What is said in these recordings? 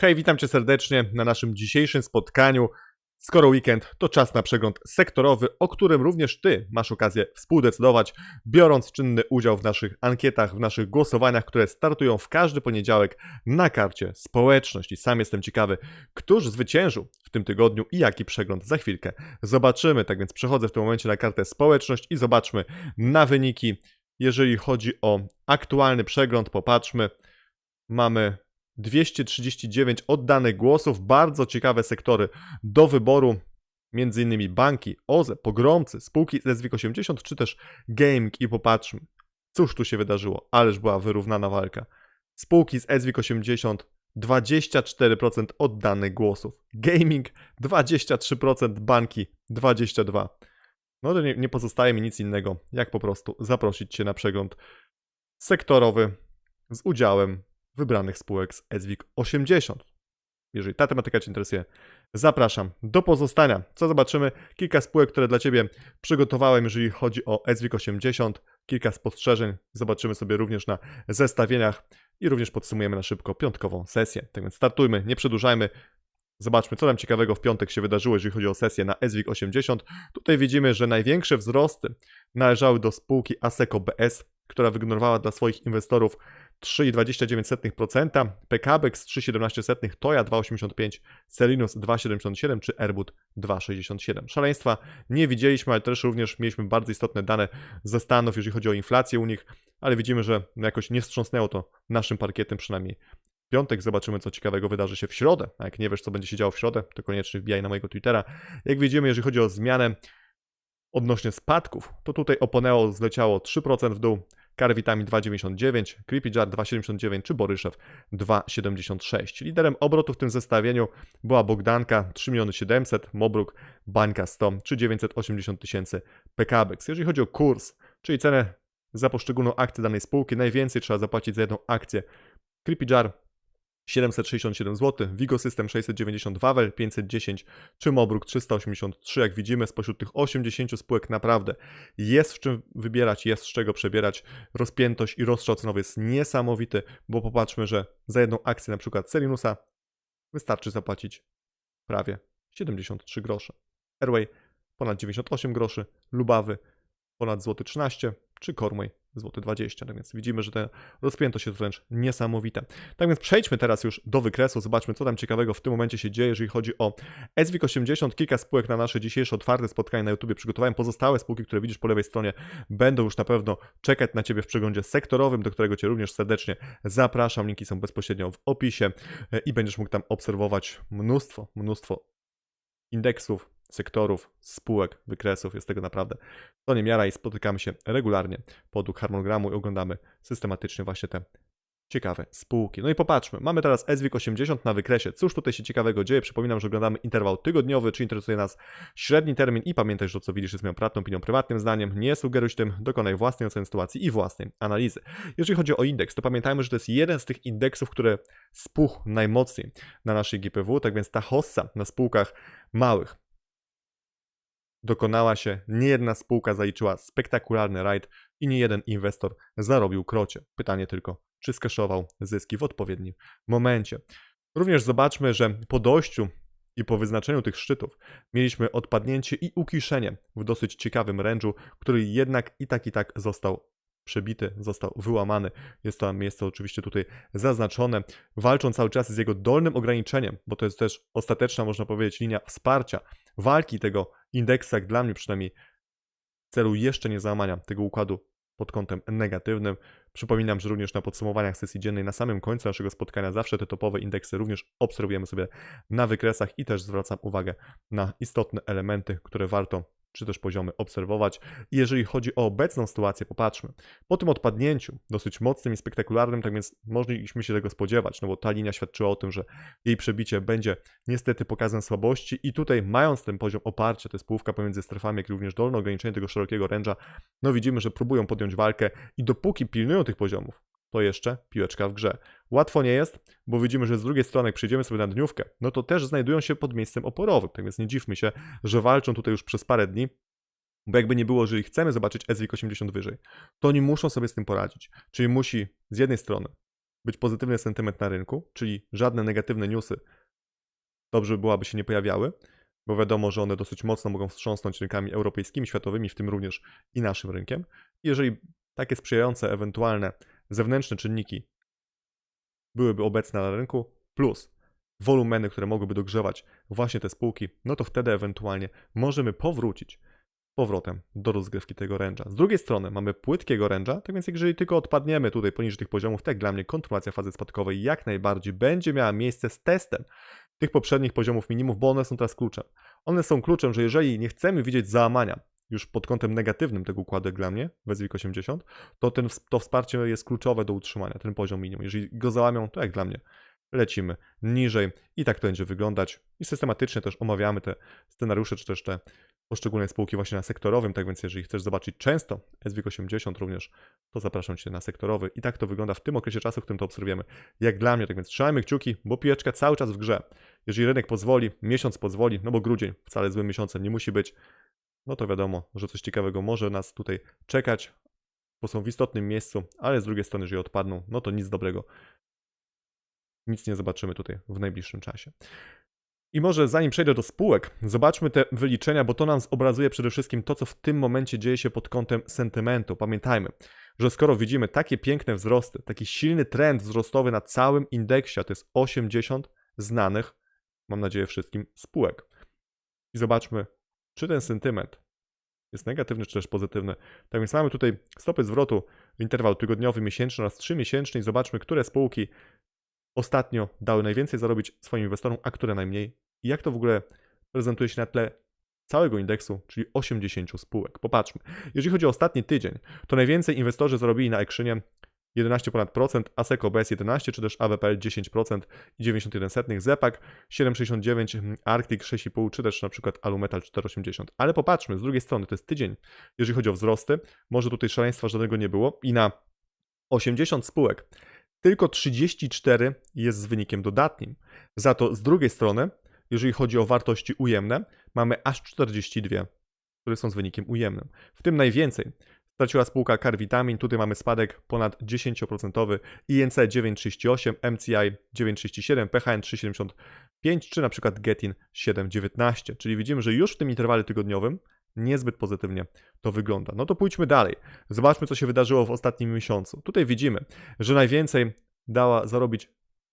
Hej, witam Cię serdecznie na naszym dzisiejszym spotkaniu. Skoro weekend, to czas na przegląd sektorowy, o którym również Ty masz okazję współdecydować, biorąc czynny udział w naszych ankietach, w naszych głosowaniach, które startują w każdy poniedziałek na karcie społeczność. I sam jestem ciekawy, któż zwyciężył w tym tygodniu i jaki przegląd za chwilkę zobaczymy. Tak więc przechodzę w tym momencie na kartę społeczność i zobaczmy na wyniki. Jeżeli chodzi o aktualny przegląd, popatrzmy. Mamy 239 oddanych głosów, bardzo ciekawe sektory do wyboru, między innymi banki, OZE, pogromcy, spółki z SWIG 80 czy też gaming i popatrzmy, cóż tu się wydarzyło, ależ była wyrównana walka. Spółki z SWIG 80 24% oddanych głosów, gaming 23%, banki 22%. No to nie, nie pozostaje mi nic innego, jak po prostu zaprosić Cię na przegląd sektorowy z udziałem wybranych spółek z SWIG 80. Jeżeli ta tematyka Cię interesuje, zapraszam do pozostania. Co zobaczymy? Kilka spółek, które dla Ciebie przygotowałem, jeżeli chodzi o SWIG 80. Kilka spostrzeżeń. Zobaczymy sobie również na zestawieniach i również podsumujemy na szybko piątkową sesję. Tak więc startujmy, nie przedłużajmy. Zobaczmy, co tam ciekawego w piątek się wydarzyło, jeżeli chodzi o sesję na SWIG 80. Tutaj widzimy, że największe wzrosty należały do spółki ASECO BS, która wygenerowała dla swoich inwestorów 3,29%, PKBX 3,17%, Toya 2,85%, Selinus 2,77% czy Airbud 2,67%. Szaleństwa nie widzieliśmy, ale też również mieliśmy bardzo istotne dane ze Stanów, jeżeli chodzi o inflację u nich, ale widzimy, że jakoś nie wstrząsnęło to naszym parkietem przynajmniej. W piątek zobaczymy, co ciekawego wydarzy się w środę. A jak nie wiesz, co będzie się działo w środę, to koniecznie wbijaj na mojego Twittera. Jak widzimy, jeżeli chodzi o zmianę odnośnie spadków, to tutaj Oponeo zleciało 3% w dół, Carvitamin 2,99, Creepy Jar 2,79 czy Boryszew 2,76. Liderem obrotu w tym zestawieniu była Bogdanka 3 700, Mobruk, Bańka 100 czy 980 tysięcy PKBX. Jeżeli chodzi o kurs, czyli cenę za poszczególną akcję danej spółki, najwięcej trzeba zapłacić za jedną akcję. Creepy Jar 767 zł, Vigo System 690, Wawel 510 czy Mobruk 383. Jak widzimy, spośród tych 80 spółek naprawdę jest w czym wybierać, jest z czego przebierać. Rozpiętość i rozstrzał cenowy jest niesamowity, bo popatrzmy, że za jedną akcję na przykład Selinusa wystarczy zapłacić prawie 73 grosze. Airway ponad 98 groszy, Lubawy ponad złoty 13 czy Cormay złoty 20. Tak więc widzimy, że ta rozpiętość jest wręcz niesamowita. Tak więc przejdźmy teraz już do wykresu, zobaczmy co tam ciekawego w tym momencie się dzieje, jeżeli chodzi o SWIG 80. Kilka spółek na nasze dzisiejsze otwarte spotkanie na YouTube przygotowałem. Pozostałe spółki, które widzisz po lewej stronie, będą już na pewno czekać na Ciebie w przeglądzie sektorowym, do którego Cię również serdecznie zapraszam. Linki są bezpośrednio w opisie e, i będziesz mógł tam obserwować mnóstwo, mnóstwo indeksów, sektorów, spółek, wykresów. Jest tego naprawdę to nie miara i spotykamy się regularnie podług harmonogramu i oglądamy systematycznie właśnie te ciekawe spółki. No i popatrzmy, mamy teraz SWIG 80 na wykresie. Cóż tutaj się ciekawego dzieje? Przypominam, że oglądamy interwał tygodniowy, czy interesuje nas średni termin i pamiętaj, że to co widzisz jest moją prywatną opinią, prywatnym zdaniem. Nie sugeruj tym, dokonaj własnej oceny sytuacji i własnej analizy. Jeżeli chodzi o indeks, to pamiętajmy, że to jest jeden z tych indeksów, które spuchł najmocniej na naszej GPW, tak więc ta hossa na spółkach małych dokonała się, nie jedna spółka zaliczyła spektakularny rajd i nie jeden inwestor zarobił krocie. Pytanie tylko, czy skeszował zyski w odpowiednim momencie. Również zobaczmy, że po dojściu i po wyznaczeniu tych szczytów mieliśmy odpadnięcie i ukiszenie w dosyć ciekawym range'u, który jednak i tak i tak został przebity, został wyłamany. Jest to miejsce oczywiście tutaj zaznaczone. Walczą cały czas z jego dolnym ograniczeniem, bo to jest też ostateczna, można powiedzieć, linia wsparcia walki tego indeksu, jak dla mnie przynajmniej, w celu jeszcze nie załamania tego układu pod kątem negatywnym. Przypominam, że również na podsumowaniach sesji dziennej na samym końcu naszego spotkania zawsze te topowe indeksy również obserwujemy sobie na wykresach i też zwracam uwagę na istotne elementy, które warto czy też poziomy obserwować. I jeżeli chodzi o obecną sytuację, popatrzmy. Po tym odpadnięciu, dosyć mocnym i spektakularnym, tak więc mogliśmy się tego spodziewać, no bo ta linia świadczyła o tym, że jej przebicie będzie niestety pokazem słabości i tutaj mając ten poziom oparcia, to jest połówka pomiędzy strefami, jak również dolne ograniczenie tego szerokiego ręża, no widzimy, że próbują podjąć walkę i dopóki pilnują tych poziomów, to jeszcze piłeczka w grze. Łatwo nie jest, bo widzimy, że z drugiej strony, jak przejdziemy sobie na dniówkę, no to też znajdują się pod miejscem oporowym. Tak więc nie dziwmy się, że walczą tutaj już przez parę dni, bo jakby nie było, jeżeli chcemy zobaczyć SWIG 80 wyżej, to oni muszą sobie z tym poradzić. Czyli musi z jednej strony być pozytywny sentyment na rynku, czyli żadne negatywne newsy dobrze by było, aby się nie pojawiały, bo wiadomo, że one dosyć mocno mogą wstrząsnąć rynkami europejskimi, światowymi, w tym również i naszym rynkiem. Jeżeli takie sprzyjające ewentualne zewnętrzne czynniki byłyby obecne na rynku, plus wolumeny, które mogłyby dogrzewać właśnie te spółki, no to wtedy ewentualnie możemy powrócić powrotem do rozgrywki tego ręcza. Z drugiej strony mamy płytkiego ręcza, tak więc jeżeli tylko odpadniemy tutaj poniżej tych poziomów, tak dla mnie kontynuacja fazy spadkowej jak najbardziej będzie miała miejsce z testem tych poprzednich poziomów minimów, bo one są teraz kluczem. One są kluczem, że jeżeli nie chcemy widzieć załamania już pod kątem negatywnym tego układu dla mnie, WIG 80, to ten, to wsparcie jest kluczowe do utrzymania, ten poziom minimum. Jeżeli go załamią, to jak dla mnie lecimy niżej i tak to będzie wyglądać. I systematycznie też omawiamy te scenariusze, czy też te poszczególne spółki właśnie na sektorowym, tak więc jeżeli chcesz zobaczyć często SWIG 80 również, to zapraszam Cię na sektorowy. I tak to wygląda w tym okresie czasu, w którym to obserwujemy. Jak dla mnie, tak więc trzymajmy kciuki, bo piłeczka cały czas w grze. Jeżeli rynek pozwoli, miesiąc pozwoli, no bo grudzień wcale złym miesiącem nie musi być, no to wiadomo, że coś ciekawego może nas tutaj czekać, bo są w istotnym miejscu, ale z drugiej strony, jeżeli odpadną, no to nic dobrego nic nie zobaczymy tutaj w najbliższym czasie. I może zanim przejdę do spółek, zobaczmy te wyliczenia, bo to nam zobrazuje przede wszystkim to, co w tym momencie dzieje się pod kątem sentymentu. Pamiętajmy, że skoro widzimy takie piękne wzrosty, taki silny trend wzrostowy na całym indeksie, to jest 80 znanych, mam nadzieję, wszystkim spółek. I zobaczmy, czy ten sentyment jest negatywny, czy też pozytywny. Tak więc mamy tutaj stopy zwrotu interwał tygodniowy, miesięczny oraz 3 miesięczny i zobaczmy, które spółki ostatnio dały najwięcej zarobić swoim inwestorom, a które najmniej. I jak to w ogóle prezentuje się na tle całego indeksu, czyli 80 spółek. Popatrzmy. Jeżeli chodzi o ostatni tydzień, to najwięcej inwestorzy zarobili na Ekrzynie 11 ponad procent, ASECO BS 11, czy też AWPL 10% i 91 setnych, ZEPAK 7,69, Arctic 6,5, czy też na przykład Alumetal 4,80. Ale popatrzmy, z drugiej strony, to jest tydzień, jeżeli chodzi o wzrosty, może tutaj szaleństwa żadnego nie było i na 80 spółek tylko 34 jest z wynikiem dodatnim. Za to z drugiej strony, jeżeli chodzi o wartości ujemne, mamy aż 42, które są z wynikiem ujemnym. W tym najwięcej straciła spółka Carvitamin, tutaj mamy spadek ponad 10%, INC 9,38, MCI 9,37, PHN 3,75 czy na przykład Getin 7,19. Czyli widzimy, że już w tym interwale tygodniowym niezbyt pozytywnie to wygląda. No to pójdźmy dalej. Zobaczmy, co się wydarzyło w ostatnim miesiącu. Tutaj widzimy, że najwięcej dała zarobić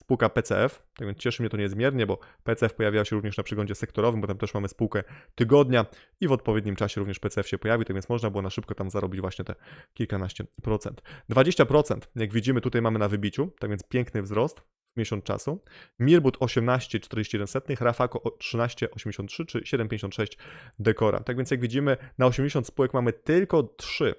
spółka PCF, tak więc cieszy mnie to niezmiernie, bo PCF pojawiała się również na przeglądzie sektorowym, bo tam też mamy spółkę tygodnia i w odpowiednim czasie również PCF się pojawi, tak więc można było na szybko tam zarobić właśnie te kilkanaście procent. 20%, jak widzimy tutaj mamy na wybiciu, tak więc piękny wzrost miesiąc czasu. Mirbut 18,41, Rafako 13,83 czy 7,56 Dekora. Tak więc jak widzimy, na 80 spółek mamy tylko 3,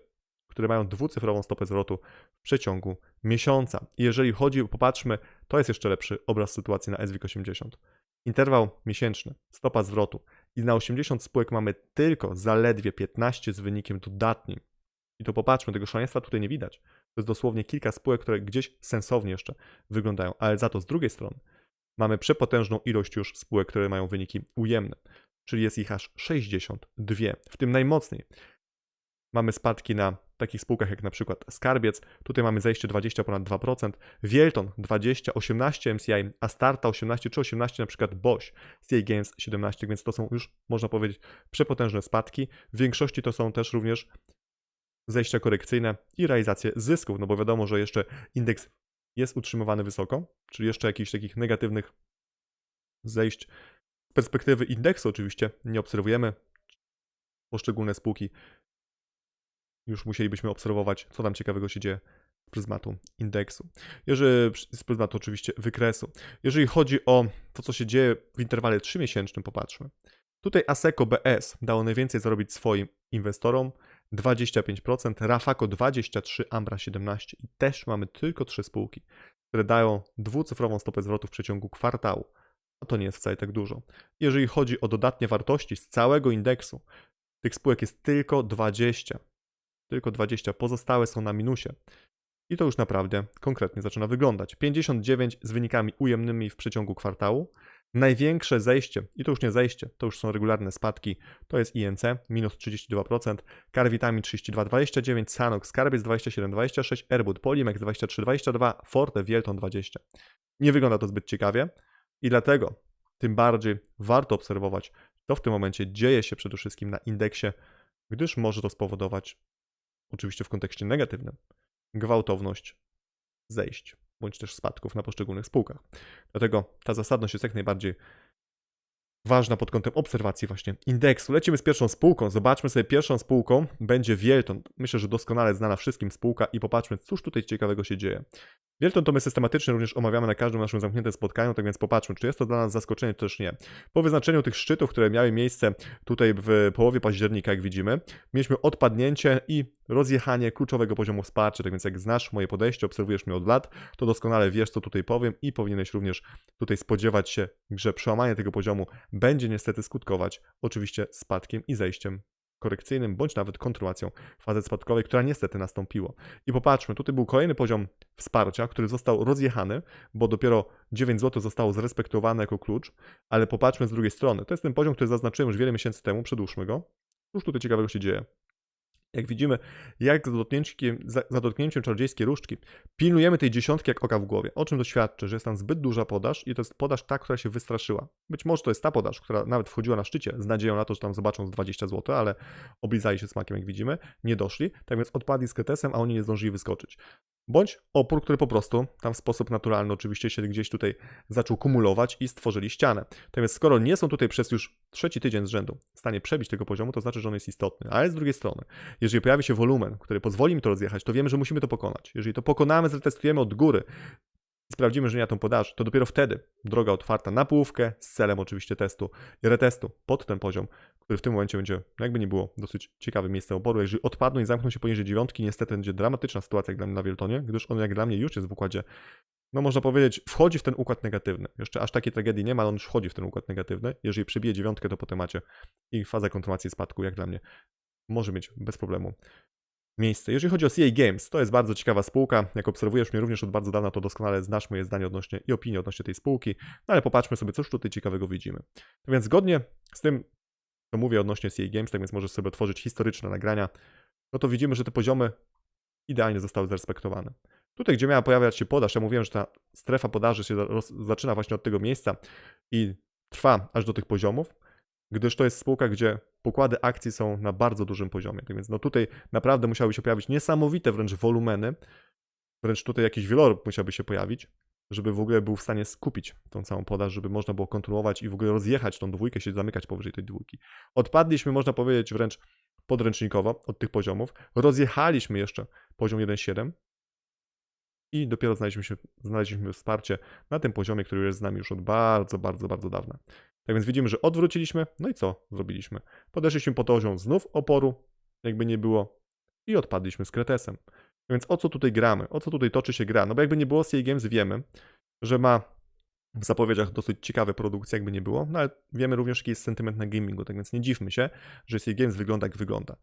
które mają dwucyfrową stopę zwrotu w przeciągu miesiąca. I jeżeli chodzi, popatrzmy, to jest jeszcze lepszy obraz sytuacji na SWIG 80. Interwał miesięczny, stopa zwrotu i na 80 spółek mamy tylko zaledwie 15 z wynikiem dodatnim. I to popatrzmy, tego szaleństwa tutaj nie widać. To jest dosłownie kilka spółek, które gdzieś sensownie jeszcze wyglądają, ale za to z drugiej strony mamy przepotężną ilość już spółek, które mają wyniki ujemne, czyli jest ich aż 62, w tym najmocniej. Mamy spadki na takich spółkach jak na przykład Skarbiec, tutaj mamy zejście 20 ponad 2%, Wielton 20, 18 MCI, Astarta 18 czy 18 na przykład Bosch, CA Games 17, więc to są już można powiedzieć przepotężne spadki. W większości to są też również zejścia korekcyjne i realizację zysków, no bo wiadomo, że jeszcze indeks jest utrzymywany wysoko, czyli jeszcze jakichś takich negatywnych zejść z perspektywy indeksu oczywiście nie obserwujemy. Poszczególne spółki już musielibyśmy obserwować, co tam ciekawego się dzieje z pryzmatu indeksu. Jeżeli, z pryzmatu oczywiście wykresu. Jeżeli chodzi o to, co się dzieje w interwale 3-miesięcznym, popatrzmy. Tutaj ASECO BS dało najwięcej zarobić swoim inwestorom, 25%, Rafako 23%, Ambra 17% i też mamy tylko trzy spółki, które dają dwucyfrową stopę zwrotu w przeciągu kwartału. A to nie jest wcale tak dużo. Jeżeli chodzi o dodatnie wartości z całego indeksu, tych spółek jest tylko 20. Tylko 20, pozostałe są na minusie. I to już naprawdę konkretnie zaczyna wyglądać. 59 z wynikami ujemnymi w przeciągu kwartału, Największe zejście, i to już nie zejście, to już są regularne spadki, to jest INC, minus 32%, Carvitamin 32,29, Sanox, Scarbiec 27,26, Airbud, Polimex 23,22, Forte, Wielton 20. Nie wygląda to zbyt ciekawie i dlatego tym bardziej warto obserwować, co w tym momencie dzieje się przede wszystkim na indeksie, gdyż może to spowodować, oczywiście w kontekście negatywnym, gwałtowność zejść bądź też spadków na poszczególnych spółkach. Dlatego ta zasadność jest jak najbardziej ważna pod kątem obserwacji właśnie indeksu. Lecimy z pierwszą spółką. Zobaczmy sobie pierwszą spółką. Będzie Wielton. Myślę, że doskonale znana wszystkim spółka i popatrzmy, cóż tutaj ciekawego się dzieje. Wielton to my systematycznie również omawiamy na każdym naszym zamkniętym spotkaniu, tak więc popatrzmy, czy jest to dla nas zaskoczenie, czy też nie. Po wyznaczeniu tych szczytów, które miały miejsce tutaj w połowie października, jak widzimy, mieliśmy odpadnięcie i rozjechanie kluczowego poziomu wsparcia, tak więc jak znasz moje podejście, obserwujesz mnie od lat, to doskonale wiesz, co tutaj powiem i powinieneś również tutaj spodziewać się, że przełamanie tego poziomu będzie niestety skutkować oczywiście spadkiem i zejściem korekcyjnym, bądź nawet kontynuacją fazy spadkowej, która niestety nastąpiła. I popatrzmy, tutaj był kolejny poziom wsparcia, który został rozjechany, bo dopiero 9 zł zostało zrespektowane jako klucz, ale popatrzmy z drugiej strony. To jest ten poziom, który zaznaczyłem już wiele miesięcy temu, przedłużmy go. Cóż tutaj ciekawego się dzieje? Jak widzimy, jak za dotknięciem, za, dotknięciem czarodziejskiej różdżki pilnujemy tej dziesiątki jak oka w głowie. O czym to świadczy? Że jest tam zbyt duża podaż i to jest podaż ta, która się wystraszyła. Być może to jest ta podaż, która nawet wchodziła na szczycie z nadzieją na to, że tam zobaczą z 20 zł, ale oblizali się smakiem, jak widzimy, nie doszli, tak więc odpadli z kretesem, a oni nie zdążyli wyskoczyć bądź opór, który po prostu tam w sposób naturalny oczywiście się gdzieś tutaj zaczął kumulować i stworzyli ścianę. Natomiast skoro nie są tutaj przez już trzeci tydzień z rzędu w stanie przebić tego poziomu, to znaczy, że on jest istotny. Ale z drugiej strony, jeżeli pojawi się wolumen, który pozwoli mi to rozjechać, to wiemy, że musimy to pokonać. Jeżeli to pokonamy, zatestujemy od góry, sprawdzimy, że nie ma tą podaży, to dopiero wtedy droga otwarta na połówkę z celem oczywiście testu i retestu pod ten poziom, który w tym momencie będzie, no jakby nie było, dosyć ciekawym miejscem oporu. Jeżeli odpadną i zamkną się poniżej dziewiątki, niestety będzie dramatyczna sytuacja jak dla mnie na Wieltonie, gdyż on jak dla mnie już jest w układzie, no można powiedzieć, wchodzi w ten układ negatywny. Jeszcze aż takiej tragedii nie ma, ale on już wchodzi w ten układ negatywny. Jeżeli przebije dziewiątkę, to potem macie i faza kontynuacji spadku, jak dla mnie, może mieć bez problemu miejsce. Jeżeli chodzi o CA Games, to jest bardzo ciekawa spółka. Jak obserwujesz mnie również od bardzo dawna, to doskonale znasz moje zdanie odnośnie i opinię odnośnie tej spółki. No ale popatrzmy sobie, cóż tutaj ciekawego widzimy. Więc zgodnie z tym, co mówię odnośnie CA Games, tak więc możesz sobie otworzyć historyczne nagrania, no to widzimy, że te poziomy idealnie zostały zrespektowane. Tutaj, gdzie miała pojawiać się podaż, ja mówiłem, że ta strefa podaży się zaczyna właśnie od tego miejsca i trwa aż do tych poziomów, gdyż to jest spółka, gdzie pokłady akcji są na bardzo dużym poziomie. Tak więc no tutaj naprawdę musiały się pojawić niesamowite wręcz wolumeny, wręcz tutaj jakiś wielorób musiałby się pojawić, żeby w ogóle był w stanie skupić tą całą podaż, żeby można było kontrolować i w ogóle rozjechać tą dwójkę, się zamykać powyżej tej dwójki. Odpadliśmy, można powiedzieć, wręcz podręcznikowo od tych poziomów. Rozjechaliśmy jeszcze poziom 1.7 i dopiero znaleźliśmy, się, znaleźliśmy wsparcie na tym poziomie, który jest z nami już od bardzo, bardzo, bardzo dawna. Tak więc widzimy, że odwróciliśmy, no i co zrobiliśmy? Podeszliśmy po poziom znów oporu, jakby nie było, i odpadliśmy z kretesem. Więc o co tutaj gramy? O co tutaj toczy się gra? No bo jakby nie było, CA Games wiemy, że ma w zapowiedziach dosyć ciekawe produkcje, jakby nie było, no ale wiemy również, jaki jest sentyment na gamingu, tak więc nie dziwmy się, że CA Games wygląda jak wygląda.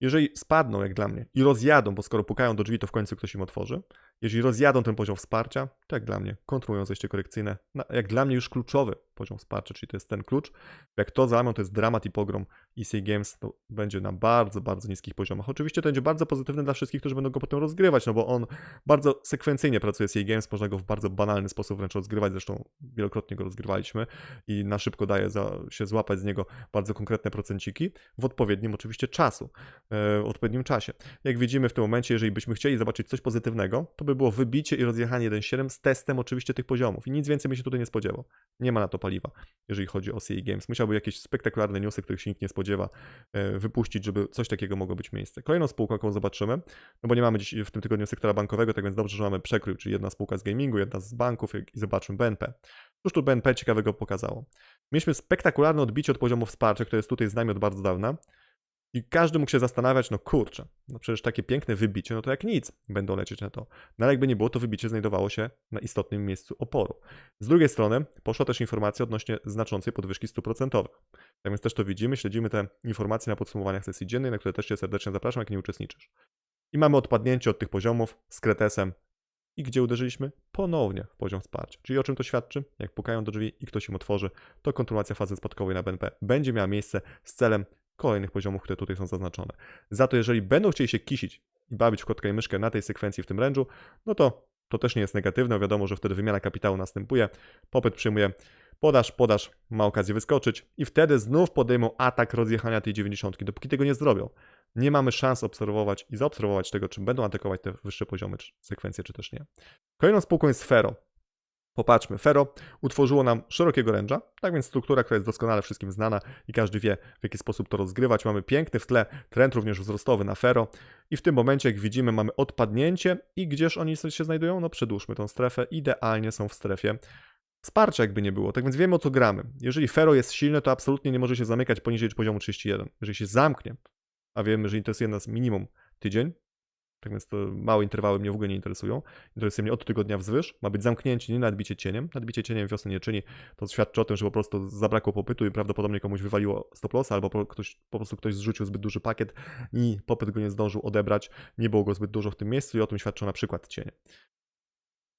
Jeżeli spadną, jak dla mnie, i rozjadą, bo skoro pukają do drzwi, to w końcu ktoś im otworzy, jeżeli rozjadą ten poziom wsparcia, to jak dla mnie kontrują zejście korekcyjne, jak dla mnie już kluczowy poziom wsparcia, czyli to jest ten klucz. Jak to załamią, to jest dramat i pogrom ECA Games to będzie na bardzo, bardzo niskich poziomach. Oczywiście to będzie bardzo pozytywne dla wszystkich, którzy będą go potem rozgrywać, no bo on bardzo sekwencyjnie pracuje z ECA Games, można go w bardzo banalny sposób wręcz rozgrywać, zresztą wielokrotnie go rozgrywaliśmy i na szybko daje za, się złapać z niego bardzo konkretne procenciki w odpowiednim oczywiście czasu, e, w odpowiednim czasie. Jak widzimy w tym momencie, jeżeli byśmy chcieli zobaczyć coś pozytywnego, to by było wybicie i rozjechanie 1.7 z testem oczywiście tych poziomów i nic więcej by się tutaj nie spodziewał. Nie ma na to paliwa, jeżeli chodzi o CA Games. Musiałby jakieś spektakularne newsy, których się nikt nie spodziewa, e, wypuścić, żeby coś takiego mogło być miejsce. Kolejną spółką, jaką zobaczymy, no bo nie mamy dziś w tym tygodniu sektora bankowego, tak więc dobrze, że mamy przekrój, czyli jedna spółka z gamingu, jedna z banków i zobaczmy BNP. Cóż tu BNP ciekawego pokazało? Mieliśmy spektakularne odbicie od poziomu wsparcia, które jest tutaj z nami od bardzo dawna. I każdy mógł się zastanawiać, no kurczę, no przecież takie piękne wybicie, no to jak nic będą lecieć na to. No ale jakby nie było, to wybicie znajdowało się na istotnym miejscu oporu. Z drugiej strony poszła też informacja odnośnie znaczącej podwyżki stóp procentowych. Tak więc też to widzimy, śledzimy te informacje na podsumowaniach sesji dziennej, na które też Cię serdecznie zapraszam, jak nie uczestniczysz. I mamy odpadnięcie od tych poziomów z kretesem i gdzie uderzyliśmy? Ponownie w poziom wsparcia. Czyli o czym to świadczy? Jak pukają do drzwi i ktoś im otworzy, to kontynuacja fazy spadkowej na BNP będzie miała miejsce z celem kolejnych poziomów, które tutaj są zaznaczone. Za to, jeżeli będą chcieli się kisić i bawić w kotka i myszkę na tej sekwencji w tym range'u, no to to też nie jest negatywne. Wiadomo, że wtedy wymiana kapitału następuje, popyt przyjmuje podaż, podaż ma okazję wyskoczyć i wtedy znów podejmą atak rozjechania tej 90. Dopóki tego nie zrobią, nie mamy szans obserwować i zaobserwować tego, czy będą atakować te wyższe poziomy, czy sekwencje, czy też nie. Kolejną spółką jest Fero. Popatrzmy, Fero utworzyło nam szerokiego ręża, tak więc struktura, która jest doskonale wszystkim znana i każdy wie, w jaki sposób to rozgrywać. Mamy piękny w tle trend również wzrostowy na Fero i w tym momencie, jak widzimy, mamy odpadnięcie i gdzież oni się znajdują? No przedłużmy tą strefę, idealnie są w strefie wsparcia jakby nie było. Tak więc wiemy o co gramy. Jeżeli Fero jest silne, to absolutnie nie może się zamykać poniżej poziomu 31. Jeżeli się zamknie, a wiemy, że interesuje nas minimum tydzień, tak więc to małe interwały mnie w ogóle nie interesują. Interesuje mnie od tygodnia wzwyż. Ma być zamknięcie, nie nadbicie cieniem. Nadbicie cieniem wiosny nie czyni. To świadczy o tym, że po prostu zabrakło popytu i prawdopodobnie komuś wywaliło stop loss, albo po, ktoś, po prostu ktoś zrzucił zbyt duży pakiet i popyt go nie zdążył odebrać. Nie było go zbyt dużo w tym miejscu i o tym świadczą na przykład cienie.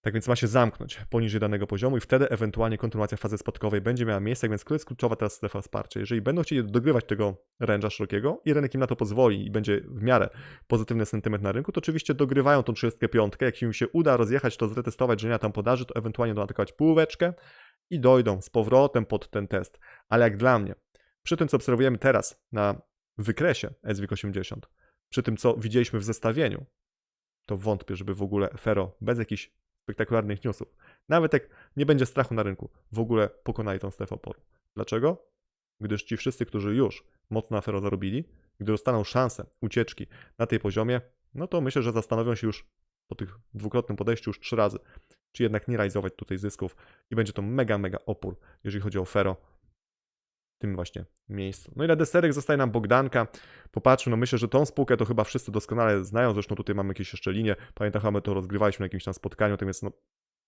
Tak więc ma się zamknąć poniżej danego poziomu i wtedy ewentualnie kontynuacja fazy spadkowej będzie miała miejsce, więc to jest kluczowa teraz strefa wsparcia. Jeżeli będą chcieli dogrywać tego ręża szerokiego i rynek im na to pozwoli i będzie w miarę pozytywny sentyment na rynku, to oczywiście dogrywają tą 35. Jak im się uda rozjechać to, zretestować, że nie ma tam podaży, to ewentualnie będą atakować półeczkę i dojdą z powrotem pod ten test. Ale jak dla mnie, przy tym co obserwujemy teraz na wykresie SWIG80, przy tym co widzieliśmy w zestawieniu, to wątpię, żeby w ogóle Fero bez jakichś spektakularnych newsów. Nawet jak nie będzie strachu na rynku, w ogóle pokonali tą strefę oporu. Dlaczego? Gdyż ci wszyscy, którzy już mocno aferę zarobili, gdy dostaną szansę ucieczki na tej poziomie, no to myślę, że zastanowią się już po tych dwukrotnym podejściu już trzy razy, czy jednak nie realizować tutaj zysków i będzie to mega, mega opór, jeżeli chodzi o Fero tym właśnie miejscu. No i na deserek zostaje nam Bogdanka. Popatrzmy, no myślę, że tą spółkę to chyba wszyscy doskonale znają, zresztą tutaj mamy jakieś jeszcze linie. Pamiętam, chyba my to rozgrywaliśmy na jakimś tam spotkaniu, to jest no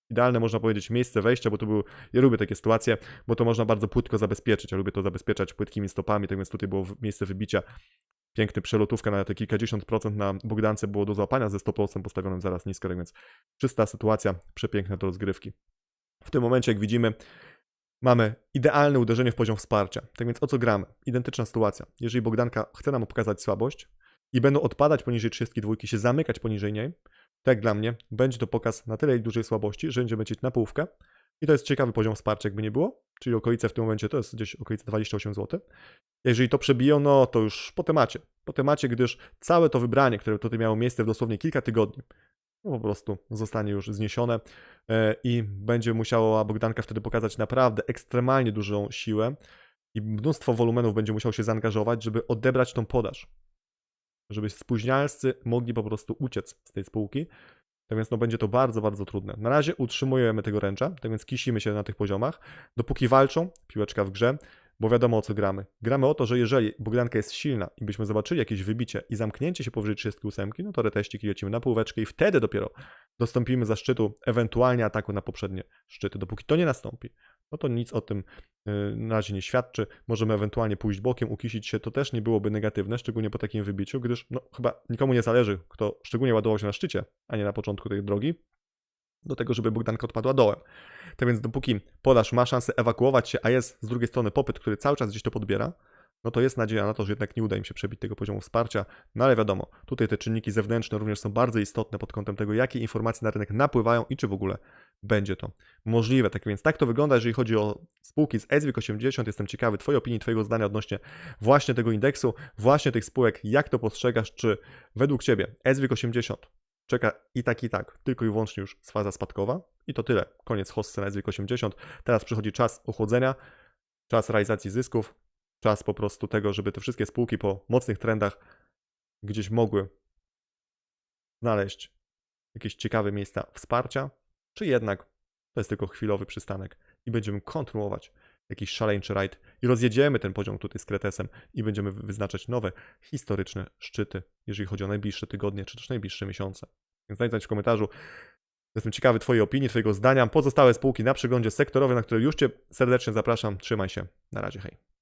idealne można powiedzieć miejsce wejścia, bo to był, ja lubię takie sytuacje, bo to można bardzo płytko zabezpieczyć, ja lubię to zabezpieczać płytkimi stopami, tak więc tutaj było miejsce wybicia, piękny przelotówka na te kilkadziesiąt procent na Bogdance było do złapania ze stopolsem postawionym zaraz nisko, tak więc czysta sytuacja, przepiękne do rozgrywki. W tym momencie, jak widzimy, Mamy idealne uderzenie w poziom wsparcia. Tak więc o co gramy? Identyczna sytuacja. Jeżeli Bogdanka chce nam pokazać słabość i będą odpadać poniżej 32, się zamykać poniżej niej, tak dla mnie będzie to pokaz na tyle dużej słabości, że będziemy mieć na połówkę. I to jest ciekawy poziom wsparcia, jakby nie było. Czyli okolice w tym momencie to jest gdzieś okolice 28 zł. Jeżeli to przebiją, no to już po temacie. Po temacie, gdyż całe to wybranie, które tutaj miało miejsce w dosłownie kilka tygodni, no po prostu zostanie już zniesione i będzie musiała Bogdanka wtedy pokazać naprawdę ekstremalnie dużą siłę i mnóstwo wolumenów będzie musiał się zaangażować, żeby odebrać tą podaż. Żeby spóźnialscy mogli po prostu uciec z tej spółki. Tak więc no, będzie to bardzo, bardzo trudne. Na razie utrzymujemy tego ręcza, tak więc kisimy się na tych poziomach. Dopóki walczą, piłeczka w grze, bo wiadomo o co gramy. Gramy o to, że jeżeli Bogdanka jest silna i byśmy zobaczyli jakieś wybicie i zamknięcie się powyżej 38, no to reteścik lecimy na półeczkę i wtedy dopiero dostąpimy za szczytu ewentualnie ataku na poprzednie szczyty. Dopóki to nie nastąpi, no to nic o tym y, na razie nie świadczy. Możemy ewentualnie pójść bokiem, ukisić się, to też nie byłoby negatywne, szczególnie po takim wybiciu, gdyż no, chyba nikomu nie zależy, kto szczególnie ładował się na szczycie, a nie na początku tej drogi, do tego, żeby Bogdanka odpadła dołem. Tak więc dopóki podaż ma szansę ewakuować się, a jest z drugiej strony popyt, który cały czas gdzieś to podbiera, no to jest nadzieja na to, że jednak nie uda im się przebić tego poziomu wsparcia. No ale wiadomo, tutaj te czynniki zewnętrzne również są bardzo istotne pod kątem tego, jakie informacje na rynek napływają i czy w ogóle będzie to możliwe. Tak więc tak to wygląda, jeżeli chodzi o spółki z SWIG 80. Jestem ciekawy Twojej opinii, Twojego zdania odnośnie właśnie tego indeksu, właśnie tych spółek, jak to postrzegasz, czy według Ciebie SWIG 80 czeka i tak, i tak, tylko i wyłącznie już faza spadkowa. I to tyle. Koniec hossy na SWIG 80. Teraz przychodzi czas ochłodzenia, czas realizacji zysków, czas po prostu tego, żeby te wszystkie spółki po mocnych trendach gdzieś mogły znaleźć jakieś ciekawe miejsca wsparcia, czy jednak to jest tylko chwilowy przystanek i będziemy kontynuować jakiś szaleńczy rajd i rozjedziemy ten poziom tutaj z Kretesem i będziemy wyznaczać nowe historyczne szczyty, jeżeli chodzi o najbliższe tygodnie, czy też najbliższe miesiące. Więc znać w komentarzu. Jestem ciekawy Twojej opinii, Twojego zdania. Pozostałe spółki na przeglądzie sektorowym, na które już Cię serdecznie zapraszam. Trzymaj się. Na razie, hej.